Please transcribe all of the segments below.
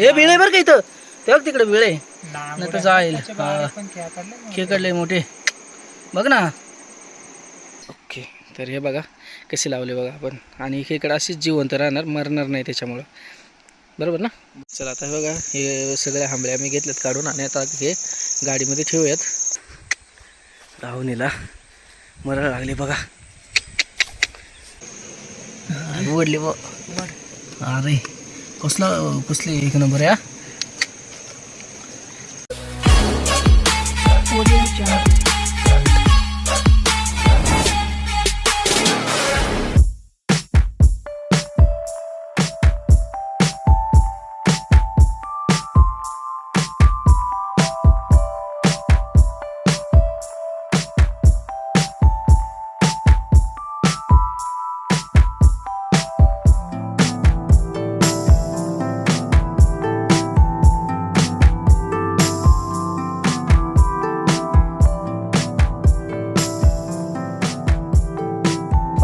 हे बिळे बरं का इथं? तेव्हा तिकडे बिळे नाही तर जाईल. खेकडले मोठे. बघ ना. ओके तर हे बघा कसे लावले बघा आपण. आणि खेकडा अशीच जिवंत राहणार मरणार नाही त्याच्यामुळं. बरोबर ना? चला आता हे बघा हे सगळ्या आंबळे आम्ही घेतलेत काढून आणि आता हे गाडीमध्ये ठेवूयात. राहुनीला मरळ लागली बघा. ओढली ब अरे. कसलं कसले एक नंबर या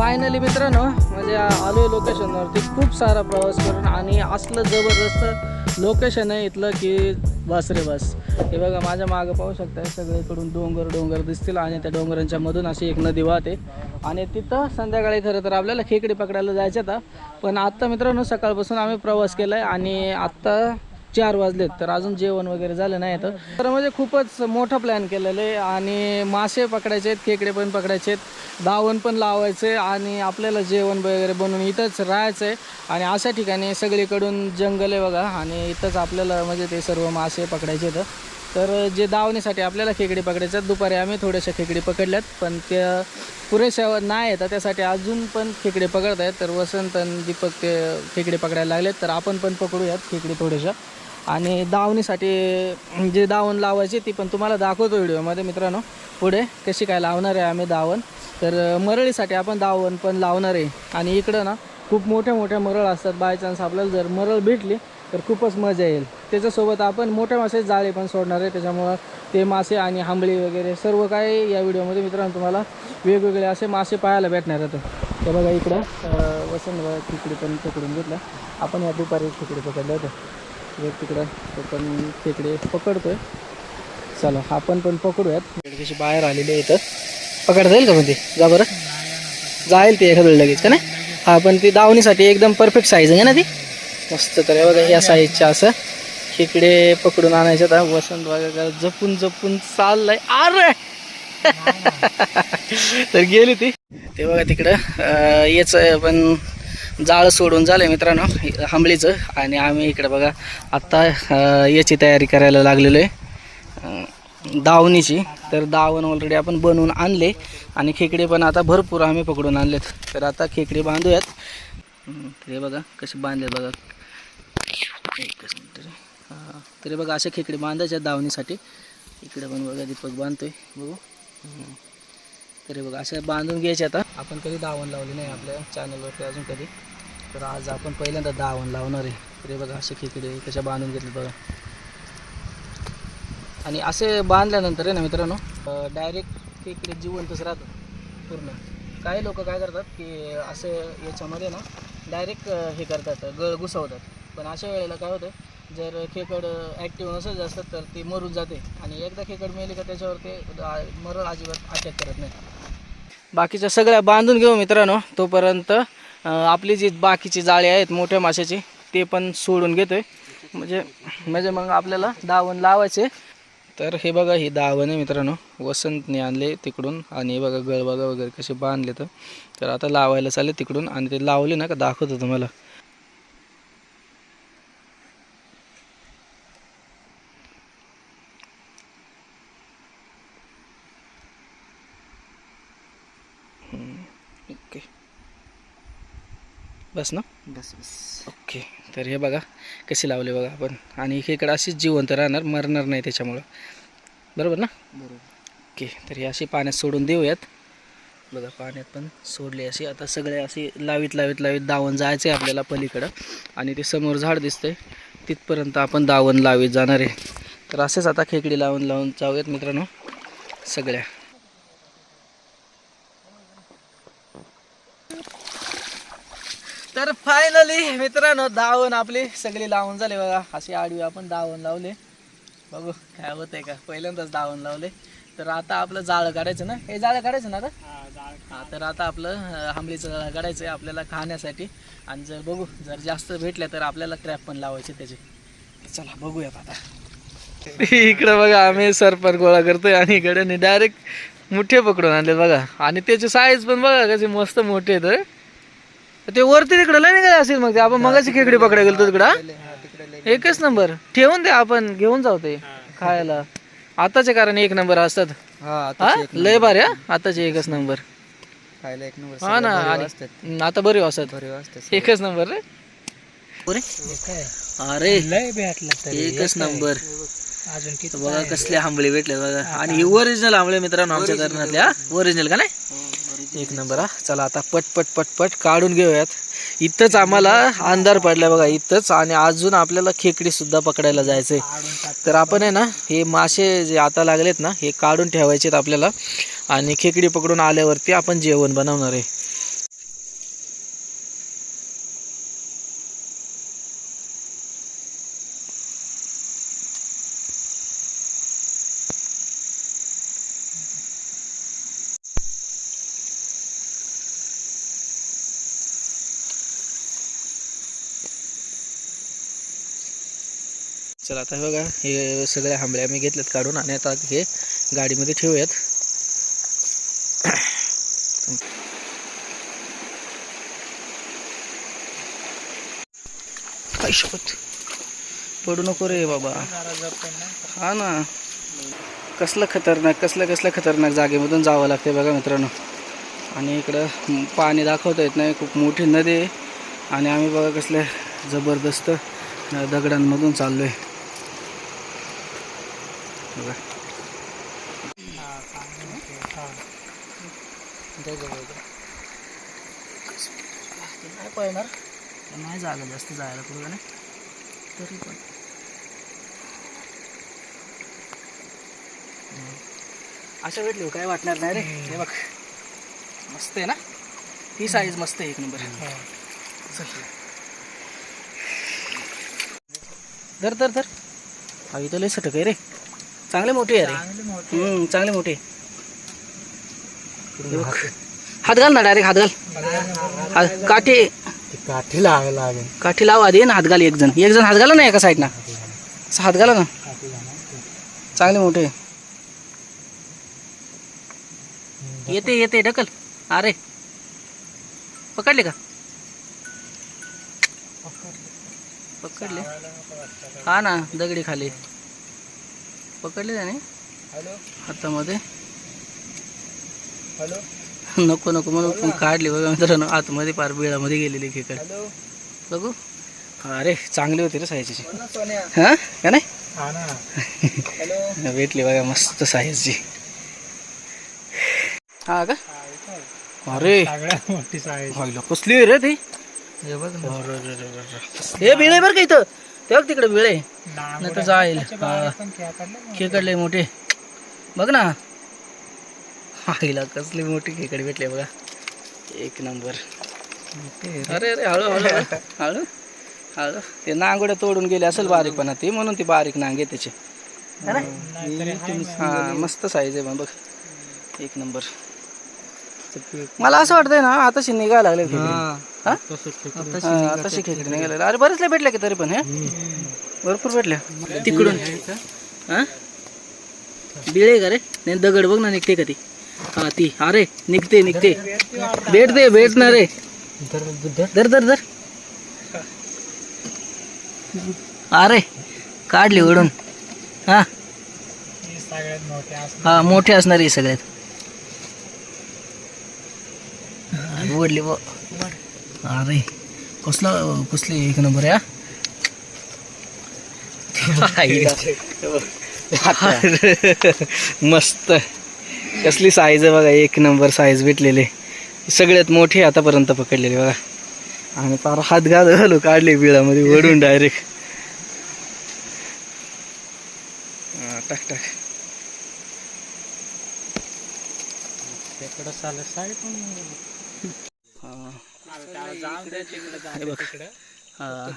फायनली मित्रांनो म्हणजे आलो लोकेशनवरती खूप सारा प्रवास करून आणि असलं जबरदस्त लोकेशन आहे इथलं की बस रे बस. हे बघा माझ्या मागं पाहू शकता सगळीकडून डोंगर डोंगर दिसतील आणि त्या डोंगरांच्या मधून अशी एक नदी वाहते. आणि तिथं संध्याकाळी खरं तर आपल्याला खेकडे पकडायला जायचं होतं. पण आत्ता मित्रांनो सकाळपासून आम्ही प्रवास केला आहे आणि आत्ता चार वाजलेत तर अजून जेवण वगैरे झालं नाही तर म्हणजे खूपच मोठा प्लॅन केलेला आहे आणि मासे पकडायचे आहेत खेकडे पण पकडायचे आहेत दावण पण लावायचे आणि आपल्याला जेवण वगैरे बनवून इथंच राहायचं आहे आणि अशा ठिकाणी सगळीकडून जंगल आहे बघा आणि इथंच आपल्याला म्हणजे ते सर्व मासे पकडायचे आहेत. तर जे दावणीसाठी आपल्याला खेकडे पकडायचे आहेत दुपारी आम्ही थोड्याशा खेकडे पकडल्यात पण त्या पुरेशा नाही येतात त्यासाठी अजून पण खेकडे पकडत आहेत तर वसंत आणि दीपक ते खेकडे पकडायला लागलेत तर आपण पण पकडूयात खेकडे थोड्याशा आणि दावणीसाठी जे दावण लावायची ती पण तुम्हाला दाखवतो व्हिडिओमध्ये मित्रांनो. पुढे कशी काय लावणार आहे आम्ही दावण. तर मरळीसाठी आपण दावण पण लावणार आहे. आणि इकडं ना खूप मोठ्या मोठ्या मरळ असतात बाय चान्स आपल्याला. जर मरळ भेटली तर खूपच मजा येईल. त्याच्यासोबत आपण मोठ्या मासे जाळे पण सोडणार आहे. त्याच्यामुळं ते मासे आणि आंबळी वगैरे सर्व काही या व्हिडिओमध्ये मित्रांनो तुम्हाला वेगवेगळे असे मासे पाहायला भेटणार आहेत. तर बघा इकडं वसंत तिकडे पण पकडून घेतलं. आपण या दुपारी तिकडे पकडलं होतं. एक तिकडं तो पण खेकडे पकडतोय. चला आपण पण पकडूयात. कशी बाहेर आलेली आहे इथं पकडता येईल का म्हणजे जा बरं. जाईल ते एखादं लगेच का नाही? हा पण ती दावणीसाठी एकदम परफेक्ट साईज आहे ना ती? मस्त तर बघा या साईजच्या असं. खेकडे पकडून आणायचं आता. वसंत बघा जपून जपून चाललंय. अरे! तर गेली ती. ते बघा तिकडं अं, याचं पण जाळं सोडून झालं मित्रांनो आंबळीचं आणि आम्ही इकडे बघा आत्ता याची तयारी करायला लागलेलो आहे. दावणीची. तर दावण ऑलरेडी आपण बनवून आणले. आणि खेकडे पण आता भरपूर आम्ही पकडून आणलेत. तर आता खेकडे बांधूयात. हे बघा कसे बांधले बघा. एकच मिनिट. रे. तरी बघा असे खेकडे बांधायचे दावणीसाठी. इकडे पण बघा दीपक बांधतोय. बघू. तरी बघा असे बांधून घ्यायचे आता. आपण कधी दावण लावली नाही आपल्या चॅनलवरती अजून कधी. तर आज आपण पहिल्यांदा दावण लावणार आहे. रे बघा असे खेकडे कशा बांधून घेतले बघा. आणि असे बांधल्यानंतर आहे ना मित्रांनो डायरेक्ट खेकडे जिवंतच राहतं पूर्ण. काही लोक काय करतात की असं याच्यामध्ये ना डायरेक्ट हे करतात गळ घुसवतात. पण अशा वेळेला काय होतं जर खेकड ॲक्टिव्ह नसेल जास्त तर ती मरून जाते. आणि एकदा खेकड मेली का त्याच्यावर ते मरण अजिबात अटॅक करत नाही. बाकीच्या सगळ्या बांधून घेऊ मित्रांनो तोपर्यंत आपली जी बाकीची जाळी आहेत मोठ्या माशाची ते पण सोडून घेतोय. म्हणजे म्हणजे मग आपल्याला दावण लावायचे. तर हे बघा ही दावण आहे मित्रांनो. वसंतने आणले तिकडून. आणि हे बघा गळबगा वगैरे कसे बांधले तर. तर आता लावायला चालले तिकडून. आणि ते लावले ना का दाखवतो तुम्हाला ओके बस ना? बस बस. ओके तर हे बघा कसे लावले बघा आपण. आणि खेकडा अशीच जिवंत राहणार मरणार नाही त्याच्यामुळं. बरोबर ना? बरोबर. ओके तर हे अशी पाण्यात सोडून देऊयात. बघा पाण्यात पण सोडले असे आता सगळे असे लावीत लावीत लावीत दावण जायचं आहे आपल्याला पलीकडं. आणि ते समोर झाड दिसतंय. तिथपर्यंत आपण दावण लावीत जाणार आहे. तर असेच आता खेकडी लावून लावून जाऊयात मित्रांनो सगळ्या. तर फायनली मित्रांनो दावण आपली सगळी लावून झाले बघा. अशी आडवी आपण दावण लावले. बघू काय होतंय का? पहिल्यांदाच दावण लावले. तर आता आपलं जाळं काढायचं ना? हे जाळं काढायचं ना आता? हा तर आता आपलं अं, आंबलीचं जाळं काढायचं आहे आपल्याला खाण्यासाठी. आणि जर बघू जर जास्त भेटल्या तर आपल्याला क्रॅप पण लावायचे त्याचे. चला बघूयात आता. इकडं बघा आम्ही सरपण गोळा करतोय आणि इकडे डायरेक्ट मुठे पकडून आणले बघा. आणि त्याची साईज पण बघा कशी मस्त मोठे आहेत. ते वरती तिकडं लय निघाले असेल मग ते. आपण मगाची खेकडी पकडायला गेलो तिकडं? एकच नंबर. ठेवून दे आपण घेऊन जाऊ ते खायला. आताचे कारण एक नंबर असतात. हा लय भारी हा? आताचे एकच नंबर. खायला एक नंबर. हा ना आणि आता बरे असतात बरे वाजतात एकच नंबर रे. अरे अरे लय भेटला एकच नंबर. अजून किती बघा कसले आंबळे भेटले बघा. आणि ओरिजिनल आंबळे मित्रांनो आमच्या धरणातल्या ओरिजिनल का नाही? एक नंबर हा. चला आता पट पट पट पट काढून घेऊयात. इथंच आम्हाला अंधार पडलाय बघा इथंच आणि अजून आपल्याला खेकडी सुद्धा पकडायला जायचंय. तर आपण आहे ना हे मासे जे आता लागलेत ना हे काढून ठेवायचेत आपल्याला. आणि खेकडी पकडून आल्यावरती आपण जेवण बनवणार आहे. चला आता हे बघा हे सगळ्या आंबळे आम्ही घेतल्यात काढून आणि आता हे गाडीमध्ये ठेवूयात. काय पडू नको रे बाबा. हा ना. कसलं खतरनाक कसलं कसलं खतरनाक जागेमधून जावं लागते बघा मित्रांनो. आणि इकडं पाणी दाखवता येत नाही खूप मोठी नदी आहे. आणि आम्ही बघा कसल्या जबरदस्त दगडांमधून चाललो आहे बघा नाही पळणार नाही झालं जास्त जायला पुढे नाही तरी पण. अशा भेटली हो, काय वाटणार नाही रे? हे बघ. मस्त आहे ना? ही साईज मस्त आहे एक नंबर धर धर धर. हा इथं लय सटक आहे रे. चांगले मोठे आहे रे. हम्म, चांगले मोठे. हात. घाल ना डायरेक्ट हात घाल. हात काठी. काठी लागायला लागेल. काठी लावा आधी ना हात घाल एक जण. एक जण हात घाला ना एका साईडना असं हात घाला ना. चांगले मोठे येते येते ढकल. अरे. पकडले का? पकडले. हा ना दगडी खाली. पकडले त्याने? हॅलो? हातामध्ये? हॅलो? नको नको म्हणून पण काढली बघा मित्रांनो. आतमध्ये पार बिळामध्ये गेलेली खेकड. हॅलो? बघू. अरे चांगली होती रे सोन्या. हा? का नाही? भेटली बघा मस्त साईजची. हा का? अरे. कसली रे ती? हे बिळ बरं का इथं? ते बघ तिकडे बिळ आहे नाही तर जाईल. खेकडले मोठे. बघ ना. आईला कसली मोठी खेकड भेटले बघा. एक नंबर. अरे अरे हळू हळू हळू. हळू. ते नांगोड्या तोडून गेले असेल बारीकपणा. ते म्हणून ती बारीक नांगे त्याचे. है ना? हा मस्त साईज आहे बघ. एक नंबर. मला असं वाटतंय ना आताशी निघायला लागले खेकडे. हा? हा, आताशी खेकडे. निघायला लागले. अरे बरेच लय भेटले की तरी पण हे? भरपूर भेटल्या तिकडून. हा? बिळे का रे? नाही दगड बघ ना निघते का ती? हा ती. अरे निघते निघते. भेटते भेटणार रे. धर धर. धर अरे काढली ओढून हा? हा मोठे असणार. आहे सगळ्यात. ओढली ब. अरे कसला कसली एक नंबर हा? मस्त. कसली साईज आहे बघा एक नंबर साईज भेटलेले. सगळ्यात मोठी आतापर्यंत पकडलेली बघा. आणि फार हात घाल घालू काढले बिळामध्ये ओढून डायरेक्ट टाक टाक. चालेल साईड पण हा. हे बघ. हा.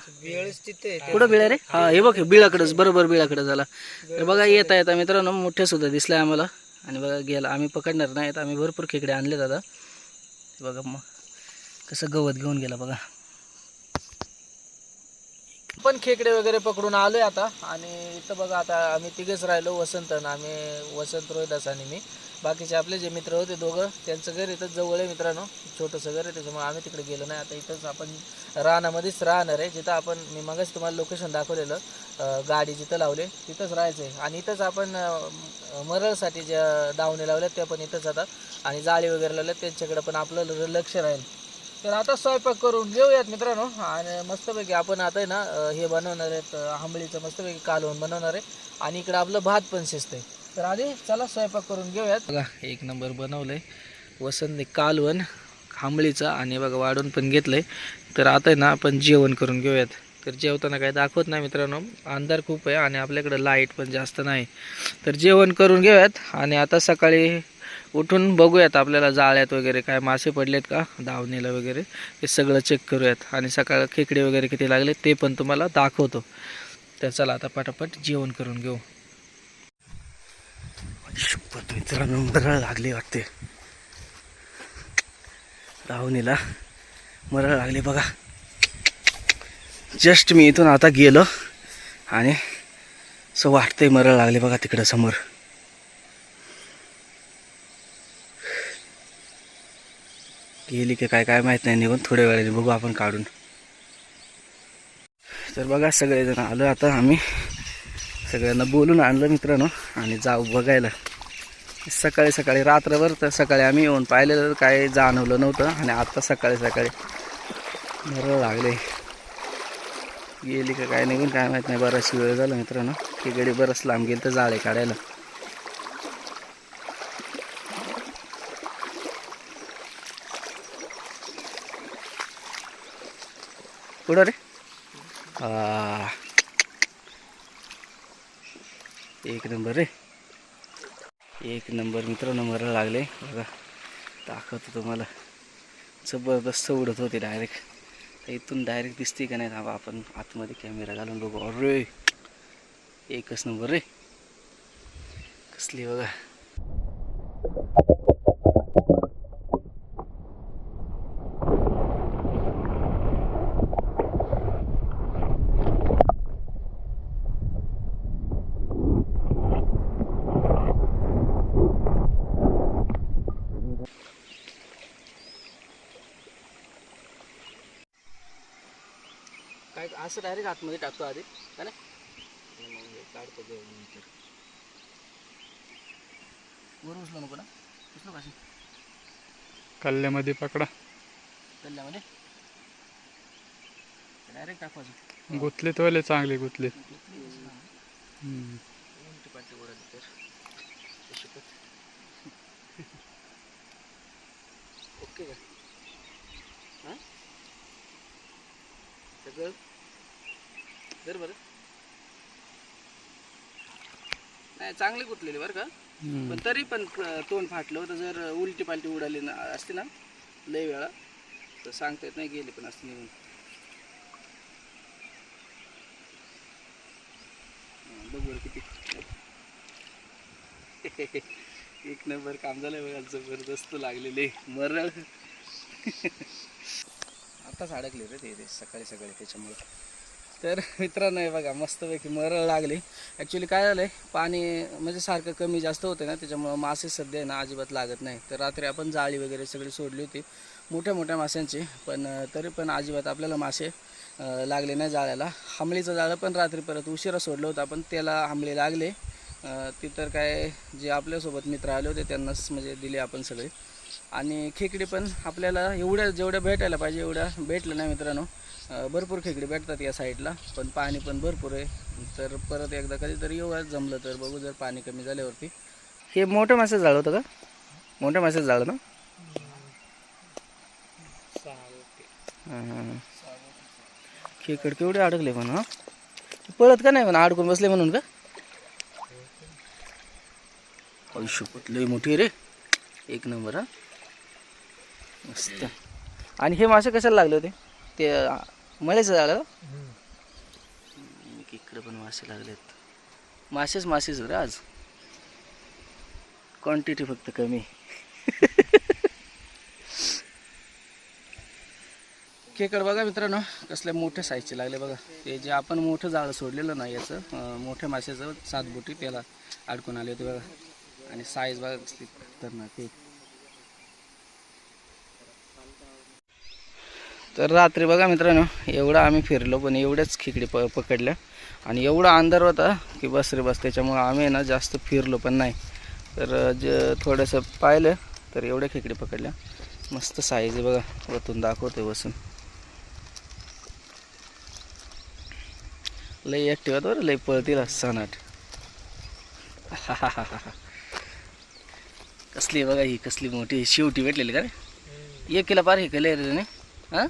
कुठं बिळ रे? हा हे बघ बिळाकडंच बरोबर बिळाकडं झाला. तर बघा येता येता मित्रांनो मोठे सुद्धा दिसले आम्हाला. आणि बघा गेला. आम्ही पकडणार नाहीत. आम्ही भरपूर खेकडे आणले दादा बघा मग कसं गवत घेऊन गेला बघा. पण खेकडे वगैरे पकडून आलोय आता. आणि इथं बघा आता आम्ही तिघेच राहिलो वसंत आणि आम्ही वसंत रोहिदास आणि मी. बाकीचे आपले जे मित्र होते दोघं त्यांचं घर इथं जवळ आहे मित्रांनो. छोटंसं घर आहे त्याच्यामुळे आम्ही तिकडे गेलो नाही. आता इथंच आपण रानामध्येच राहणार आहे. जिथं आपण मी मगच तुम्हाला लोकेशन दाखवलेलं. गाडी जिथं लावले तिथंच राहायचं आहे. आणि इथंच आपण मरळसाठी ज्या दावणे लावल्यात त्या पण इथंच आता आणि जाळी वगैरे लावल्यात त्यांच्याकडे पण आपलं लक्ष राहील. तर आता स्वयंपाक करून घेऊयात मित्रांनो. आणि मस्तपैकी आपण आता आहे ना हे बनवणार आहेत आंबळीचं मस्तपैकी कालवून बनवणार आहे. आणि इकडं आपलं भात पण शिजतंय. तर आधी चला स्वयंपाक करून घेऊयात. बघा एक नंबर बनवलंय. वसंतने कालवण आंबळीचं आणि बघा वाढून पण घेतलंय. तर आता आहे ना आपण जेवण करून घेऊयात. तर जेवताना काही दाखवत नाही मित्रांनो. अंधार खूप आहे आणि आपल्याकडं लाइट पण जास्त नाही. तर जेवण करून घेऊयात. आणि आता सकाळी उठून बघूयात आपल्याला जाळ्यात वगैरे काय मासे पडलेत का दावणीला वगैरे. ते सगळं चेक करूयात. आणि सकाळ खेकडे वगैरे किती लागले ते पण तुम्हाला दाखवतो. तर चला आता पटापट जेवण करून घेऊ. मित्रांनो मरळ लागली वाटते. दावणीला मरळ लागली बघा. जस्ट मी इथून आता गेलो आणि असं वाटतंय मरळ लागले बघा तिकडं समोर. गेली की काय काय माहीत नाही निघून थोड्या वेळाने बघू आपण काढून. तर बघा सगळेजण आलो आता आम्ही. सगळ्यांना बोलून आणलं मित्रांनो आणि जाऊ बघायला. सकाळी सकाळी रात्रभर तर सकाळी आम्ही येऊन पाहिलेलं काय जाणवलं नव्हतं आणि आत्ता सकाळी सकाळी बरं लागले. गेली का काय निघून काय माहीत नाही बराचशी वेळ झाला मित्रांनो. की गडी बरंच लांब गेली तर जाळे काढायला. कुठं रे? एक नंबर रे. एक नंबर मित्रांनो नंबरला लागले. बघा दाखवतो तुम्हाला. जबरदस्त उडत होते डायरेक्ट इथून डायरेक्ट दिसते का नाही थांबा आपण आतमध्ये कॅमेरा घालून बघू. अरे! एकच नंबर रे. कसली बघा. असं डायरेक्ट आतमध्ये टाकतो आधी का नाही मग काढतो नंतर वर उचलो नको ना. उचलो कशी कल्ल्यामध्ये पकडा. कल्ल्यामध्ये? डायरेक्ट टाकवायचं गुतले तोले चांगले गुतले उडाली तर ओके का? हां? सगळं? जर बरं. नाही चांगली कुठलेली बरं का. पण तरी पण तोंड फाटलं होतं जर उलटी पालटी उडाली ना असते ना लय वेळा तर सांगता येत नाही गेली पण असते निघून. बघ किती. एक नंबर काम झालंय बघा जबरदस्त लागलेले. मरळ. आताच अडकले रे ते ते सकाळी सकाळी त्याच्यामुळं. तर मित्रांनो हे बघा मस्तपैकी मरळ लागली. ॲक्च्युली काय झालं आहे पाणी म्हणजे सारखं कमी जास्त होतं ना त्याच्यामुळं मासे सध्या ना अजिबात लागत नाही. तर रात्री आपण जाळी वगैरे सगळी सोडली होती मोठ्या मोठ्या माशांची पण तरी पण अजिबात आपल्याला मासे लागले नाही जाळ्याला. हमलीचं जाळं पण रात्री परत उशिरा सोडलं होतं आपण त्याला हमले लागले. ती तर काय जे आपल्यासोबत मित्र आले होते त्यांनाच म्हणजे दिले आपण सगळे. आणि खेकडे पण आपल्याला एवढ्या जेवढ्या भेटायला पाहिजे एवढ्या भेटलं नाही मित्रांनो. भरपूर खेकडे भेटतात या साईडला पण पाणी पण भरपूर आहे. तर परत एकदा कधीतरी येऊ जमलं तर बघू जर पाणी कमी झाल्यावरती. हे मोठं मासे जाळ होतं का? मोठं मासे जाळ ना? खेकड केवढे अडकले पण हा? पळत का नाही म्हणा अडकून बसले म्हणून का? आयुष्यपत लय मोठी रे. एक नंबर हा? मस्त. आणि हे मासे कशाला लागले होते? ते अं, मळ्याचं झालं इकडे पण मासे लागलेत. मासेच मासेच रे आज. क्वांटिटी फक्त कमी. खेकड बघा मित्रांनो कसल्या मोठ्या साईजचे लागले बघा. ते जे आपण मोठं जाळं सोडलेलं ना याचं मोठ्या माशाचं सात बोटी त्याला अडकून आले होते बघा. आणि साईज बघा कसली खतरनाक तर रात्री बघा मित्रांनो एवढं आम्ही फिरलो पण एवढ्याच खेकडी प पकडल्या आणि एवढा अंधार होता की बस रे बस त्याच्यामुळं आम्ही ना जास्त फिरलो पण नाही. तर ज थोडंसं पाहिलं तर एवढ्या खेकडी पकडल्या मस्त साईज आहे बघा वतून दाखवते बसून लई ॲक्टिव्ह बरं लई पळतील सणाट कसली बघा ही कसली मोठी शेवटी भेटलेली का रे? एक किला पार हे केले रे हां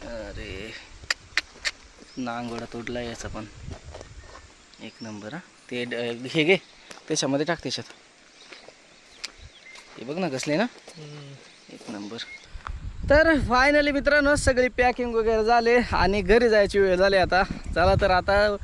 अरे नांगोडा तोडला याचा पण. एक नंबर हा. ते हे घे त्याच्यामध्ये टाक त्याच्यात. हे बघ ना कसले ना. एक नंबर. तर फायनली मित्रांनो सगळी पॅकिंग वगैरे झाले आणि घरी जायची वेळ झाली आता. चला तर आता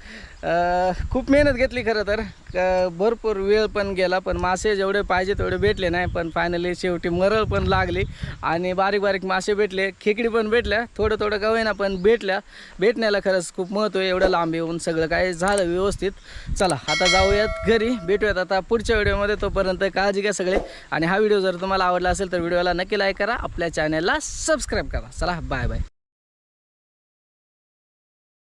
खूप मेहनत घेतली खरं तर. क- भरपूर वेळ पण गेला पण मासे जेवढे पाहिजे तेवढे भेटले नाही. पण फायनली शेवटी मरळ पण लागली आणि बारीक बारीक मासे भेटले खेकडी पण भेटल्या थोडं थोडं का होईना पण भेटल्या. भेटण्याला खरंच खूप महत्त्व आहे एवढं लांब येऊन सगळं काय झालं व्यवस्थित. चला आता जाऊयात घरी. भेटूयात आता पुढच्या व्हिडिओमध्ये. तोपर्यंत काळजी घ्या सगळे. आणि हा व्हिडिओ जर तुम्हाला आवडला असेल तर व्हिडिओला नक्की लाईक करा. आपल्या चॅनलला सबस्क्राईब करा. चला बाय बाय